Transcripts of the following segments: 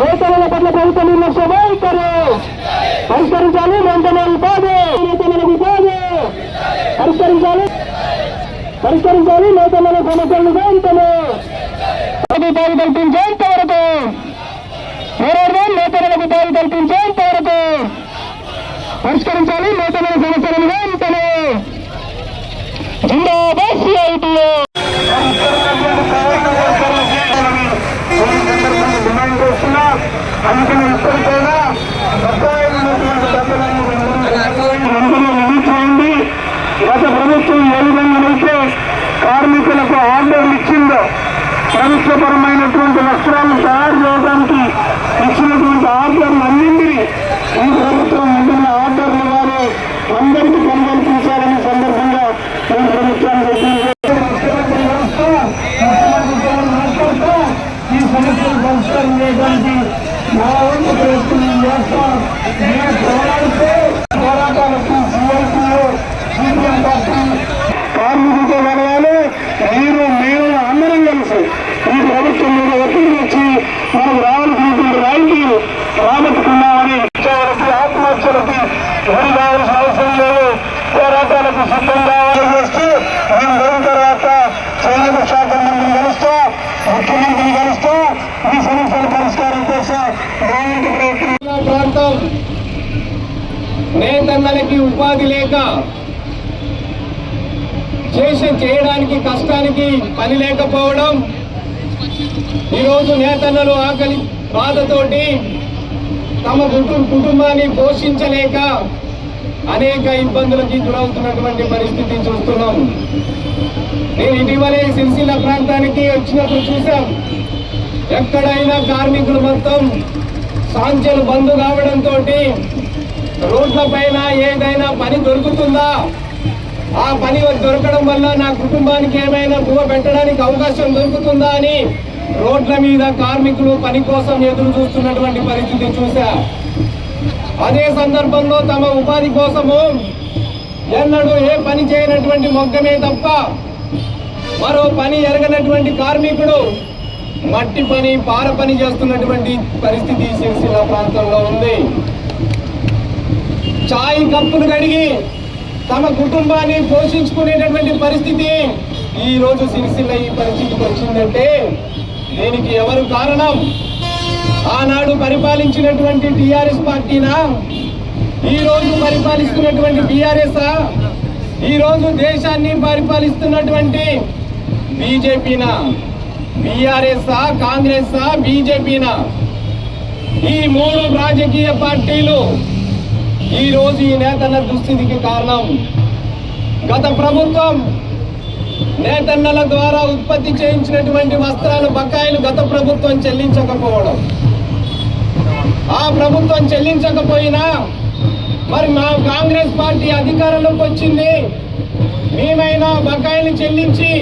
వేతనాల పట్ల ప్రభుత్వం నిర్లక్ష్య వైఖరి పరిష్కరించాలి వెంటనే కాదు నేతల కాదు పరిష్కరించాలి. పరిష్కరించాలి నేతల సమస్యలను వెంటనే ప్రభుత్వాలు కల్పించేంత వరకు పోరాడదాం నేతలకు ఉపాధి కల్పించేంత వరకు పరిష్కరించాలి నేతల సమస్యలను వెంటనే జిందాబాద్ సిఐటియు డిమాండ్ చేస్తున్నా అందుకని ఇప్పటికైనా చేయండి గత ప్రభుత్వం ఏ విధంగానైతే కార్మికులకు ఆర్డర్లు ఇచ్చిందో ప్రభుత్వపరమైనటువంటి వస్త్రాలు తయారు చేయడానికి ఇచ్చినటువంటి ఆర్డర్లు అన్నింటినీ ఈ ప్రభుత్వం వెంటనే ఆర్డర్లు వారు అందరికీ పని కల్పించాలనే సందర్భంగా ఈ ప్రభుత్వానికి ఈ సమస్యలు పరిష్కారం చేయడానికి నా వంతు ప్రయత్నం చేస్తాం నేను పోరాడితే పోరాటాలకు సీఐటీలో సీపీఎం పార్టీ కార్మికులతో కలవాలి మీరు మేము అందరం కలిసి ఈ ప్రభుత్వం మీద ఒత్తిడి తెచ్చి మనకు రావాల్సినటువంటి రాయితీలు రాబట్టుకున్నామని ఇచ్చేవారికి ఆత్మహత్యలకి గురి కావాల్సిన అవసరం లేదు పోరాటాలకు సిద్ధం కావాలని చేస్తూ మేము పోయిన తర్వాత సైనిక శాఖ మంత్రిని కలుస్తూ ముఖ్యమంత్రిని కలుస్తూ ఈ సమస్యల పరిష్కారం కోసం గవర్నమెంట్ ప్రయత్నం ప్రాంతం నేతన్నలకి ఉపాధి లేక చేసి చేయడానికి కష్టానికి పని లేకపోవడం ఈరోజు నేతన్నలు ఆకలి బాధతోటి తమ కుటుంబాన్ని పోషించలేక అనేక ఇబ్బందులకి గురవుతున్నటువంటి పరిస్థితి చూస్తున్నాం. నేను ఇటీవలే సిరిసిల్ల ప్రాంతానికి వచ్చినప్పుడు చూశాం. ఎక్కడైనా కార్మికులు మొత్తం సాంచలు బంద్ కావడంతో రోడ్ల పైన ఏదైనా పని దొరుకుతుందా? ఆ పని దొరకడం వల్ల నా కుటుంబానికి ఏమైనా పువ్వ పెట్టడానికి అవకాశం దొరుకుతుందా అని రోడ్ల మీద కార్మికులు పని కోసం ఎదురు చూస్తున్నటువంటి పరిస్థితి చూశా. అదే సందర్భంలో తమ ఉపాధి కోసము ఎన్నడూ ఏ పని చేయనటువంటి మొగ్గమే తప్ప మరో పని ఎరగనటువంటి కార్మికుడు మట్టి పని పార పని చేస్తున్నటువంటి పరిస్థితి సిరిసిల్ల ప్రాంతంలో ఉంది. ఛాయ్ కప్పులు కడిగి తమ కుటుంబాన్ని పోషించుకునేటటువంటి పరిస్థితి ఈ రోజు సిరిసిల్ల ఈ పరిస్థితికి వచ్చిందంటే దీనికి ఎవరు కారణం? ఆనాడు పరిపాలించినటువంటి టిఆర్ఎస్ పార్టీనా? ఈ రోజు పరిపాలిస్తున్నటువంటి బీఆర్ఎస్ ఈ రోజు దేశాన్ని పరిపాలిస్తున్నటువంటి బీజేపీనా? బీఆర్ఎస్ కాంగ్రెస్ బీజేపీనా? ఈ మూడు రాజకీయ పార్టీలు ఈరోజు ఈ నేతన్న దుస్థితికి కారణం. గత ప్రభుత్వం నేతన్నల ద్వారా ఉత్పత్తి చేయించినటువంటి వస్త్రాలు బకాయిలు గత ప్రభుత్వం చెల్లించకపోవడం. ఆ ప్రభుత్వం చెల్లించకపోయినా మరి మా కాంగ్రెస్ పార్టీ అధికారంలోకి వచ్చింది. మేమైనా బకాయిలు చెల్లించి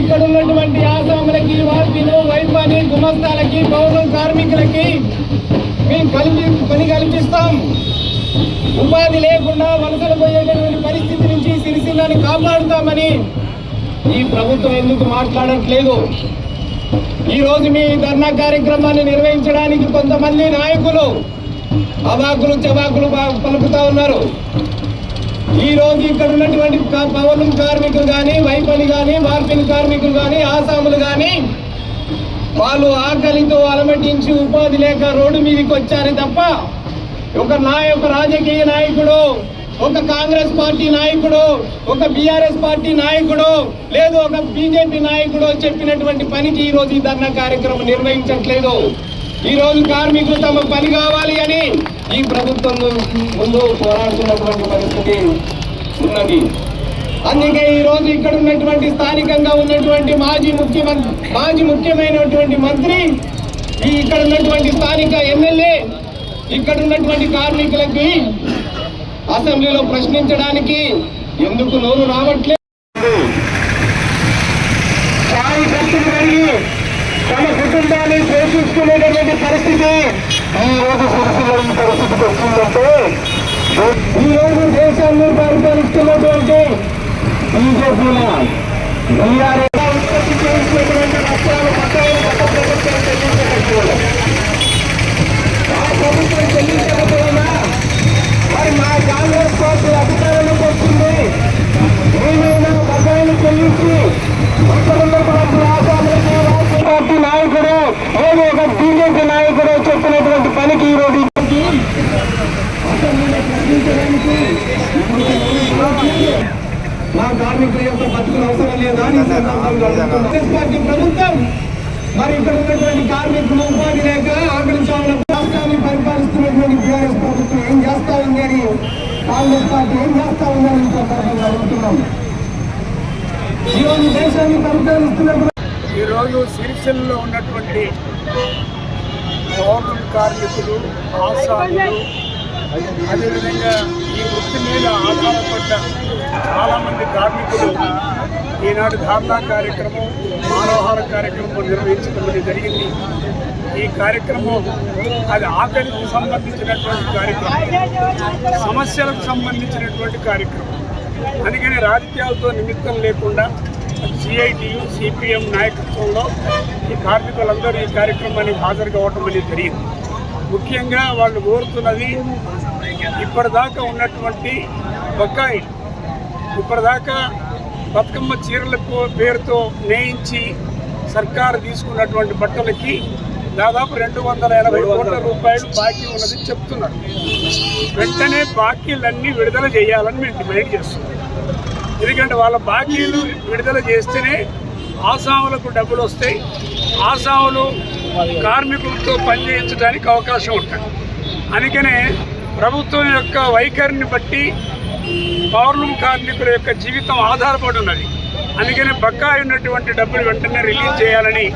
ఇక్కడ ఉన్నటువంటి ఆసాములకి వార్పిను వైద్యాన్ని గుమస్తాలకి పౌర కార్మికులకి మేము కలిపి పని కల్పిస్తాం. ఇబ్బంది లేకుండా వలసలు పోయేటటువంటి పరిస్థితి నుంచి సిరిసిల్లని కాపాడుతామని ఈ ప్రభుత్వం ఎందుకు మాట్లాడట్లేదు? ఈరోజు మీ ధర్నా కార్యక్రమాన్ని నిర్వహించడానికి కొంతమంది నాయకులు అవాకులు చవాకులు పలుకుతా ఉన్నారు. ఈ రోజు ఇక్కడ ఉన్నటువంటి కా- పవనం కార్మికులు కానీ వైపని కానీ మార్పిని కార్మికులు కానీ ఆసాములు కానీ వాళ్ళు ఆకలితో అలమటించి ఉపాధి లేక రోడ్డు మీదకి వచ్చారే తప్ప ఒక నాయ ఒక రాజకీయ నాయకుడు ఒక కాంగ్రెస్ పార్టీ నాయకుడు ఒక బీఆర్ఎస్ పార్టీ నాయకుడు లేదు ఒక బీజేపీ నాయకుడు చెప్పినటువంటి పనికి ఈ రోజు ఈ ధర్నా కార్యక్రమం నిర్వహించట్లేదు. ఈ రోజు కార్మికులు తమ పని కావాలి అని ఈ ప్రభుత్వం ముందు పోరాడుతున్నటువంటి పరిస్థితి ఉన్నది. అందుకే ఈ రోజు ఇక్కడ ఉన్నటువంటి స్థానికంగా ఉన్నటువంటి మాజీ ముఖ్యమంత్రి మాజీ ముఖ్యమైనటువంటి మంత్రి ఈ ఇక్కడ ఉన్నటువంటి స్థానిక ఎమ్మెల్యే ఇక్కడ ఉన్నటువంటి కార్మికులకి అసెంబ్లీలో ప్రశ్నించడానికి ఎందుకు నోరు రావట్లేదు? తమ కుటుంబాన్ని పోషించుకునేటటువంటి పరిస్థితి ఈ రోజు సిరిసిల్ల ఈ పరిస్థితికి వచ్చిందంటే ఈ రోజు దేశాన్ని పరిపాలిస్తున్నటువంటి బీజేపీ ఉత్పత్తి చేసినటువంటి వస్త్రాలు పక్కన మా కార్మికుల యొక్క బతుకులు అవసరం లేదా అని. కాంగ్రెస్ పార్టీ ప్రభుత్వం మరి ఇక్కడ ఉన్నటువంటి కార్మికులు ఉపాధి లేక ఆకలి చావుల రాష్ట్రాన్ని పరిపాలిస్తున్నటువంటి బీఆర్ఎస్ ప్రభుత్వం ఏం చేస్తా ఉంది అని కాంగ్రెస్ పార్టీ ఏం చేస్తా ఉందని సందర్భంగా అడుగుతున్నాం ఈరోజు దేశాన్ని పరిపాలిస్తున్నటువంటి ఈరోజు సిరిసిల్లలో ఉన్నటువంటి గవర్నమెంట్ కార్మికులు ఆశాలు అదేవిధంగా ఈ వృత్తి మీద ఆధారపడ్డ చాలామంది కార్మికులు ఈనాడు ధార్నా కార్యక్రమం మానవహార కార్యక్రమం నిర్వహించడం అనేది జరిగింది. ఈ కార్యక్రమం అది ఆకలికి సంబంధించినటువంటి కార్యక్రమం సమస్యలకు సంబంధించినటువంటి కార్యక్రమం. అందుకని రాజకీయాలతో నిమిత్తం లేకుండా సిఐటియు సిపిఎం నాయకత్వంలో ఈ కార్మికులందరూ ఈ కార్యక్రమానికి హాజరు కావటం అనేది జరిగింది. ముఖ్యంగా వాళ్ళు కోరుతున్నది ఇప్పటిదాకా ఉన్నటువంటి బకాయి ఇప్పటిదాకా బతుకమ్మ చీరల పేరుతో నేయించి సర్కారు తీసుకున్నటువంటి బట్టలకి దాదాపు రెండు వందల ఎనభై కోట్ల రూపాయలు బాకీ ఉన్నది చెప్తున్నారు. వెంటనే బాకీలన్నీ విడుదల చేయాలని మేము డిమాండ్ చేస్తున్నాం. ఎందుకంటే వాళ్ళ బాకీలు విడుదల చేస్తేనే ఆసాములకు డబ్బులు వస్తాయి. ఆసాములు కార్మికులతో పనిచేయించడానికి అవకాశం ఉంటుంది. అందుకనే ప్రభుత్వం యొక్క వైఖరిని బట్టి పౌర్ణం కార్మికుల యొక్క జీవితం ఆధారపడి ఉన్నది. అందుకనే బకాయి ఉన్నటువంటి డబ్బులు వెంటనే రిలీజ్ చేయాలని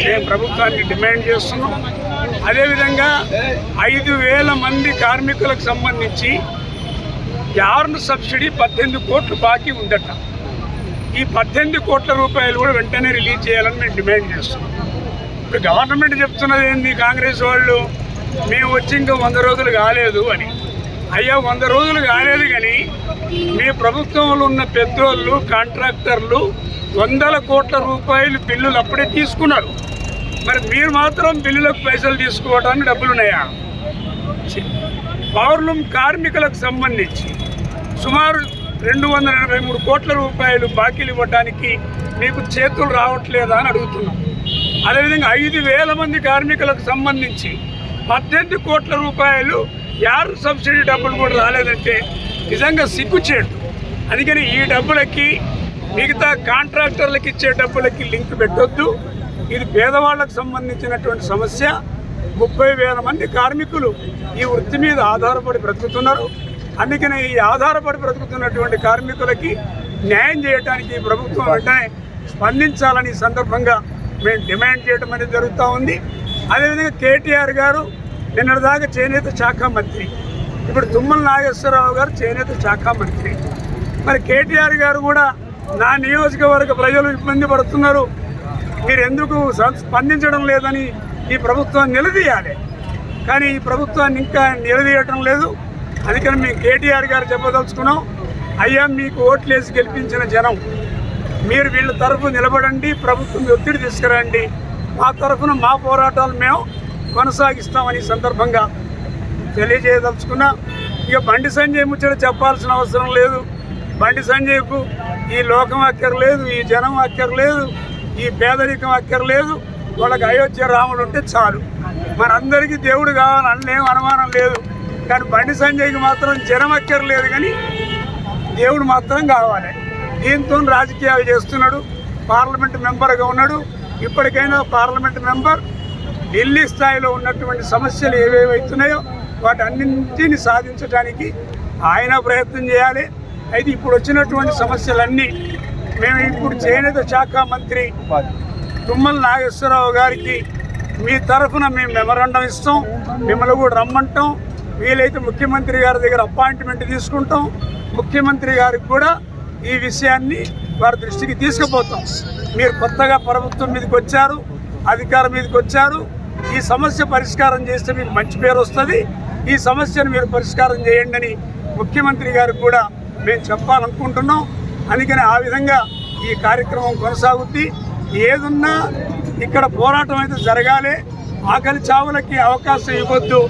మేము ప్రభుత్వానికి డిమాండ్ చేస్తున్నాం. అదేవిధంగా ఐదు వేల మంది కార్మికులకు సంబంధించి యార్న్ సబ్సిడీ పద్దెనిమిది కోట్లు బాకీ ఉందట. ఈ పద్దెనిమిది కోట్ల రూపాయలు కూడా వెంటనే రిలీజ్ చేయాలని మేము డిమాండ్ చేస్తున్నాం. ఇప్పుడు గవర్నమెంట్ చెప్తున్నది ఏంది? కాంగ్రెస్ వాళ్ళు మేము వచ్చి ఇంకా వంద రోజులు కాలేదు అని. అయ్యా వంద రోజులు కాలేదు కానీ మీ ప్రభుత్వంలో ఉన్న పెద్దోళ్ళు కాంట్రాక్టర్లు వందల కోట్ల రూపాయలు బిల్లులు అప్పుడే తీసుకున్నారు. మరి మీరు మాత్రం బిల్లులకు పైసలు తీసుకోవడానికి డబ్బులు ఉన్నాయా పౌర్ణం కార్మికులకు సంబంధించి సుమారు రెండు వందల ఎనభై మూడు కోట్ల రూపాయలు బాకీలు ఇవ్వడానికి మీకు చేతులు రావట్లేదా అని అడుగుతున్నాం. అదేవిధంగా ఐదు వేల మంది కార్మికులకు సంబంధించి పద్దెనిమిది కోట్ల రూపాయలు యారు సబ్సిడీ డబ్బులు కూడా రాలేదంటే నిజంగా సిగ్గుచేటు. అందుకని ఈ డబ్బులకి మిగతా కాంట్రాక్టర్లకు ఇచ్చే డబ్బులకి లింక్ పెట్టొద్దు. ఇది పేదవాళ్ళకు సంబంధించినటువంటి సమస్య. ముప్పై వేల మంది కార్మికులు ఈ వృత్తి మీద ఆధారపడి బ్రతుకుతున్నారు. అందుకని ఈ ఆధారపడి బ్రతుకుతున్నటువంటి కార్మికులకి న్యాయం చేయడానికి ప్రభుత్వం వెంటనే స్పందించాలని సందర్భంగా మేము డిమాండ్ చేయడం అనేది జరుగుతూ ఉంది. అదేవిధంగా కేటీఆర్ గారు నిన్నటిదాకా చేనేత శాఖ మంత్రి. ఇప్పుడు తుమ్మల నాగేశ్వరరావు గారు చేనేత శాఖ మంత్రి. మరి కేటీఆర్ గారు కూడా నా నియోజకవర్గ ప్రజలు ఇబ్బంది పడుతున్నారు. మీరు ఎందుకు స్పందించడం లేదని ఈ ప్రభుత్వం నిలదీయాలి. కానీ ఈ ప్రభుత్వాన్ని ఇంకా నిలదీయటం లేదు. అందుకని మేము కేటీఆర్ గారు చెప్పదలుచుకున్నాం. అయ్యా మీకు ఓట్లేసి గెలిపించిన జనం మీరు వీళ్ళ తరఫు నిలబడండి ప్రభుత్వం ఒత్తిడి తీసుకురండి. మా తరఫున మా పోరాటాలు మేము కొనసాగిస్తామని సందర్భంగా తెలియజేయదలుచుకున్నా ఇక బండి సంజయ్ ముచ్చట చెప్పాల్సిన అవసరం లేదు. బండి సంజయ్కు ఈ లోకం అక్కర్లేదు ఈ జనం అక్కర్లేదు ఈ పేదరికం అక్కర్లేదు. వాళ్ళకి అయోధ్య రాముడు ఉంటే చాలు. మనందరికీ దేవుడు కావాలని ఏం అనుమానం లేదు. కానీ బండి సంజయ్కి మాత్రం జనం అక్కర్లేదు కానీ దేవుడు మాత్రం కావాలి. దీంతో రాజకీయాలు చేస్తున్నాడు? పార్లమెంట్ మెంబర్గా ఉన్నాడు. ఇప్పటికైనా పార్లమెంట్ మెంబర్ ఢిల్లీ స్థాయిలో ఉన్నటువంటి సమస్యలు ఏవేవైతున్నాయో వాటి అన్నింటిని సాధించడానికి ఆయన ప్రయత్నం చేయాలి. అయితే ఇప్పుడు వచ్చినటువంటి సమస్యలన్నీ మేము ఇప్పుడు చేనేత శాఖ మంత్రి తుమ్మల నాగేశ్వరరావు గారికి మీ తరఫున మేము మెమరాండం ఇస్తాం. మిమ్మల్ని కూడా రమ్మంటాం. వీలైతే ముఖ్యమంత్రి గారి దగ్గర అపాయింట్మెంట్ తీసుకుంటాం. ముఖ్యమంత్రి గారికి కూడా ఈ విషయాన్ని వారి దృష్టికి తీసుకుపోతాం. మీరు కొత్తగా ప్రభుత్వం మీదకి వచ్చారు అధికారం మీదకి వచ్చారు ఈ సమస్య పరిష్కారం చేస్తే మీకు మంచి పేరు వస్తుంది. ఈ సమస్యను మీరు పరిష్కారం చేయండి అని ముఖ్యమంత్రి గారికి కూడా మేము చెప్పాలనుకుంటున్నాం. అందుకని ఆ విధంగా ఈ కార్యక్రమం కొనసాగుద్ది. ఏదున్నా ఇక్కడ పోరాటం అయితే జరగాలి. ఆకలి చావులకి అవకాశం ఇవ్వద్దు.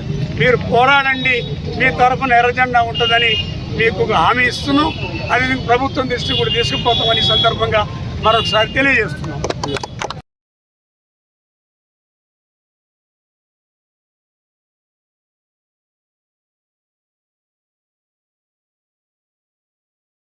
మీరు పోరాడండి మీ తరఫున ఎర్రజెండా ఉంటుందని మీకు ఒక హామీ ఇస్తున్నాం. అది ప్రభుత్వం దృష్టి కూడా తీసుకుపోతామని సందర్భంగా మరొకసారి తెలియజేస్తున్నాం.